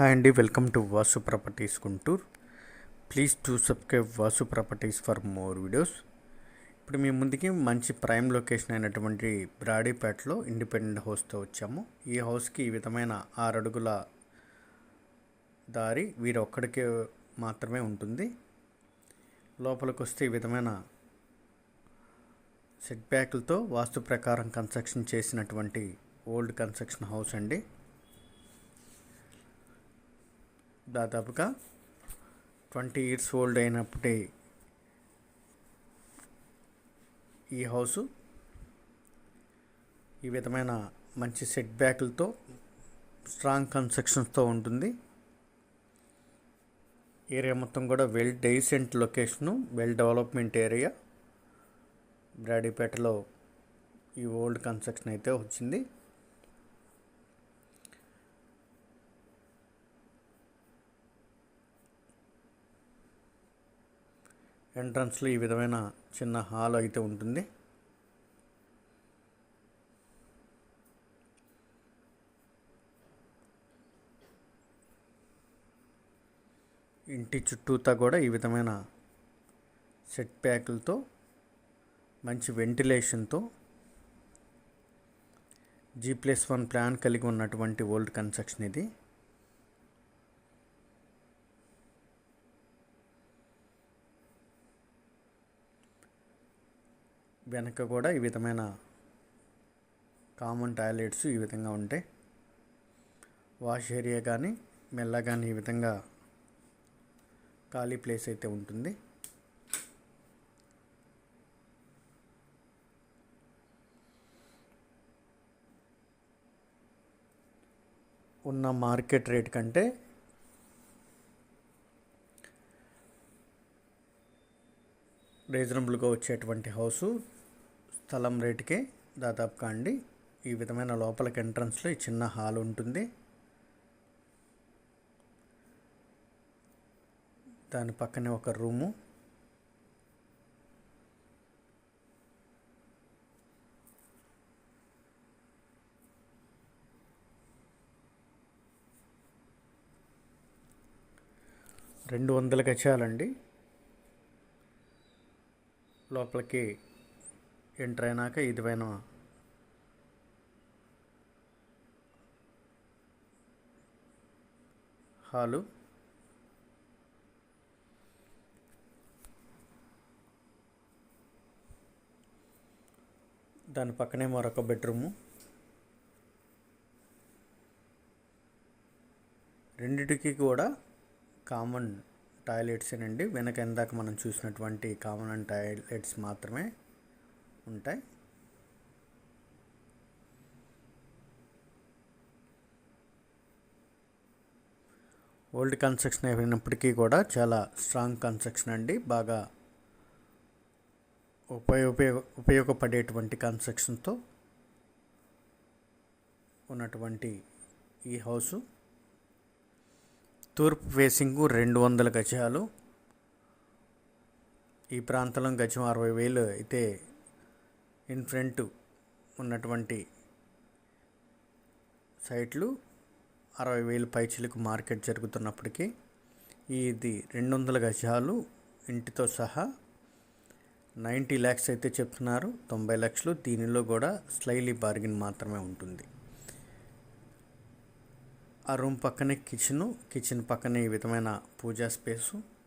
Hi అండి welcome to Vasu properties Guntur. Please to subscribe Vasu properties for more videos ఇప్పుడు మీ ముందుకి మంచి ప్రైమ్ లొకేషన్ అయినటువంటి బ్రాడీపేటలో ఇండిపెండెంట్ హౌస్తో వచ్చాము. ఈ హౌస్కి ఈ విధమైన ఆరు అడుగుల దారి వీరు ఒక్కడికే మాత్రమే ఉంటుంది. లోపలికి వస్తే ఈ విధమైన సెట్ బ్యాక్లతో వాస్తు ప్రకారం కన్స్ట్రక్షన్ చేసినటువంటి ఓల్డ్ కన్స్ట్రక్షన్ హౌస్ అండి. దాదాపుగా ట్వంటీ ఇయర్స్ ఓల్డ్ అయినప్పుడే ఈ హౌసు ఈ విధమైన మంచి సెట్ బ్యాక్లతో స్ట్రాంగ్ కన్స్ట్రక్షన్స్తో ఉంటుంది. ఏరియా మొత్తం కూడా well decent location well development area. బ్రాడీపేటలో ఈ ఓల్డ్ కన్స్ట్రక్షన్ అయితే వచ్చింది. ఎంట్రన్స్లో ఈ విధమైన చిన్న హాల్ అయితే ఉంటుంది. ఇంటి చుట్టూతా కూడా ఈ విధమైన సెట్ ప్యాకులతో మంచి వెంటిలేషన్తో జీ ప్లస్ వన్ ప్లాన్ కలిగి ఉన్నటువంటి ఓల్డ్ కన్స్ట్రక్షన్ ఇది. వెనక కూడా ఈ విధమైన కామన్ టాయిలెట్స్ ఈ విధంగా ఉంటాయి వాష్ ఏరియా కానీ మెల్ల కానీ ఈ విధంగా ఖాళీ ప్లేస్ అయితే ఉంటుంది. ఉన్న మార్కెట్ రేట్ కంటే రీజనబుల్గా వచ్చేటువంటి హౌసు స్థలం రేటుకే దాదాపుగా అండి. ఈ విధమైన లోపలికి ఎంట్రన్స్లో ఈ చిన్న హాల్ ఉంటుంది. దాని పక్కనే ఒక రూము. రెండు వందల గజాలండి. లోపలికి ఎంటర్ అయినాక ఇదివైన హాలు. దాని పక్కనే మరొక బెడ్రూము. రెండిటికి కూడా కామన్ టాయిలెట్స్ అండి. వెనక ఇందాక మనం చూసినటువంటి కామన్ టాయిలెట్స్ మాత్రమే. ఉంటాయి. ఓల్డ్ కన్స్ట్రక్షన్ అయినప్పటికీ కూడా చాలా స్ట్రాంగ్ కన్స్ట్రక్షన్ అండి. బాగా ఉపయోగ ఉపయోగపడేటువంటి కన్స్ట్రక్షన్తో ఉన్నటువంటి ఈ హౌసు తూర్పు ఫేసింగ్ రెండు వందల గజాలు. ఈ ప్రాంతంలో గజం అరవై వేలు అయితే ఇన్ ఫ్రంట్ ఉన్నటువంటి సైట్లు అరవై వేలు పైచిలకు మార్కెట్ జరుగుతున్నప్పటికీ ఇది రెండు వందల గజాలు ఇంటితో సహా నైంటీ ల్యాక్స్ అయితే చెప్తున్నారు. తొంభై లక్షలు దీనిలో కూడా స్లైలీ బార్గిన్ మాత్రమే ఉంటుంది. ఆ రూమ్ పక్కనే కిచెను కిచెన్ పక్కనే ఈ విధమైన పూజా స్పేసు.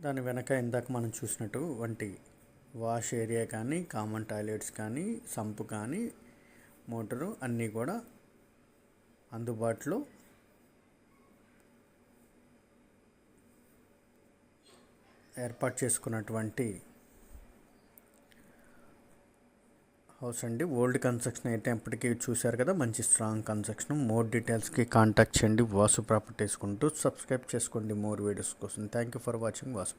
దాని వెనక ఇందాక మనం చూసినట్టు వంటి వాష్ ఏరియా కానీ కామన్ టాయిలెట్స్ కానీ సంపు కానీ మోటరు అన్నీ కూడా అందుబాటులో ఏర్పాటు చేసుకున్నటువంటి హౌస్ అండి. ఓల్డ్ కన్స్ట్రక్షన్ అయితే ఎప్పటికీ చూశారు కదా మంచి స్ట్రాంగ్ కన్స్ట్రక్షన్. మోర్ డీటెయిల్స్కి కాంటాక్ట్ చేయండి. వాసు ప్రాపర్టీస్ కొంటూ సబ్స్క్రైబ్ చేసుకోండి మోర్ వీడియోస్ కోసం. Thank you for watching. Vasu